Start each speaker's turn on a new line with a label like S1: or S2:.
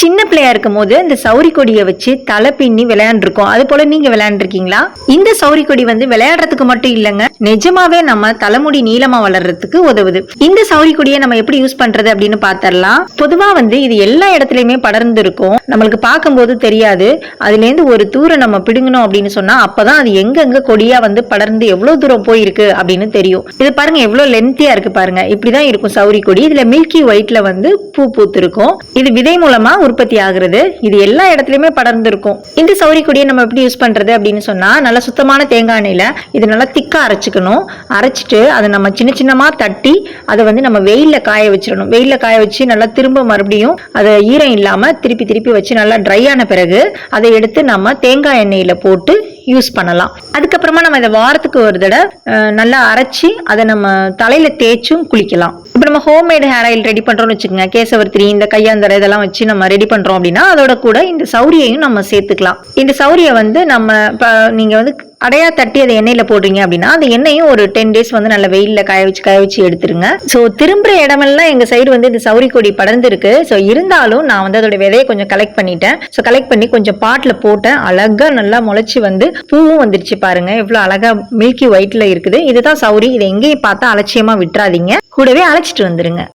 S1: சின்ன பிள்ளையா இருக்கும் போது இந்த சௌரி கொடியை வச்சு தலை பின்னி விளையாண்டுருக்கோம். அது போல நீங்க விளையாண்டுருக்கீங்களா? இந்த சௌரி கொடி வந்து விளையாடுறதுக்கு மட்டும் இல்லைங்க. நிஜமாவே நம்ம தலைமுடி நீளமா வளர்றதுக்கு உதவுது. இந்த சௌரி கொடியை நம்ம எப்படி யூஸ் பண்றது அப்படின்னு பார்த்தரலாம் பொதுவா வந்து இது எல்லா இடத்துலயுமே படர்ந்து இருக்கும் நம்மளுக்கு பார்க்கும்போது தெரியாது. அதுல இருந்து ஒரு தூரம் நம்ம பிடுங்கணும் அப்படின்னு சொன்னா அப்பதான் அது எங்கெங்க கொடியா வந்து படர்ந்து எவ்வளவு தூரம் போயிருக்கு அப்படின்னு தெரியும். இது பாருங்க எவ்வளவு லென்த்தியா இருக்கு பாருங்க. இப்படிதான் இருக்கும் சௌரி கொடி. இதுல மில்கி ஒயிட்ல வந்து பூ பூத்திருக்கும். இது விதை மூலமா உற்பத்தி ஆகுறது. இது எல்லா இடத்துலயுமே படர்ந்து இருக்கும் இந்த சௌரி கொடியை நம்ம எப்படி யூஸ் பண்றது அப்படின்னு சொன்னா நல்லா சுத்தமான தேங்காய் எண்ணெயில இது நல்லா திக்கா அரைச்சிக்கணும். அரைச்சிட்டு அதை நம்ம சின்ன சின்னமா தட்டி அதை வந்து நம்ம வெயில்ல காய வச்சிடணும். வெயில்ல காய வச்சு நல்லா திரும்ப மறுபடியும் அதை ஈரம் இல்லாம திருப்பி திருப்பி வச்சு நல்லா ட்ரை ஆன பிறகு அதை எடுத்து நம்ம தேங்காய் எண்ணெயில போட்டு யூஸ் பண்ணலாம். அதுக்கப்புறமா நம்ம இதை வாரத்துக்கு ஒரு தடவை நல்லா அரைச்சி அதை நம்ம தலையில தேய்ச்சும் குளிக்கலாம். இப்போ நம்ம ஹோம்மேடு ஹேர் ஆயில் ரெடி பண்ணுறோம்னு வச்சுக்கோங்க கேசவர்த்திரி இந்த கையாந்தரை இதெல்லாம் வச்சு நம்ம ரெடி பண்ணுறோம் அப்படின்னா அதோட கூட இந்த சௌரியையும் நம்ம சேர்த்துக்கலாம். இந்த சௌரியை வந்து நம்ம இப்போ நீங்கள் வந்து அடையா தட்டி அதை எண்ணெயில் போடுறீங்க அப்படின்னா அந்த எண்ணெயும் ஒரு டென் டேஸ் வந்து நல்ல வெயிலில் காய வச்சு காய வச்சு எடுத்துருங்க. ஸோ திரும்புகிற இடமெல்லாம் எங்கள் சைடு வந்து இந்த சௌரி கொடி படர்ந்துருக்கு. ஸோ இருந்தாலும் நான் வந்து அதோட விதையை கொஞ்சம் கலெக்ட் பண்ணிட்டேன். ஸோ கலெக்ட் பண்ணி கொஞ்சம் பாட்டில் போட்டேன். அழகாக நல்லா முளைச்சி வந்து பூவும் வந்துருச்சு பாருங்க. எவ்வளோ அழகாக மில்கி ஒயிட்ல இருக்குது. இதுதான் சௌரி. இதை எங்கேயும் பார்த்தா அலட்சியமாக விட்டுறாதீங்க. கூடவே அழைச்சிட்டு வந்துருங்க.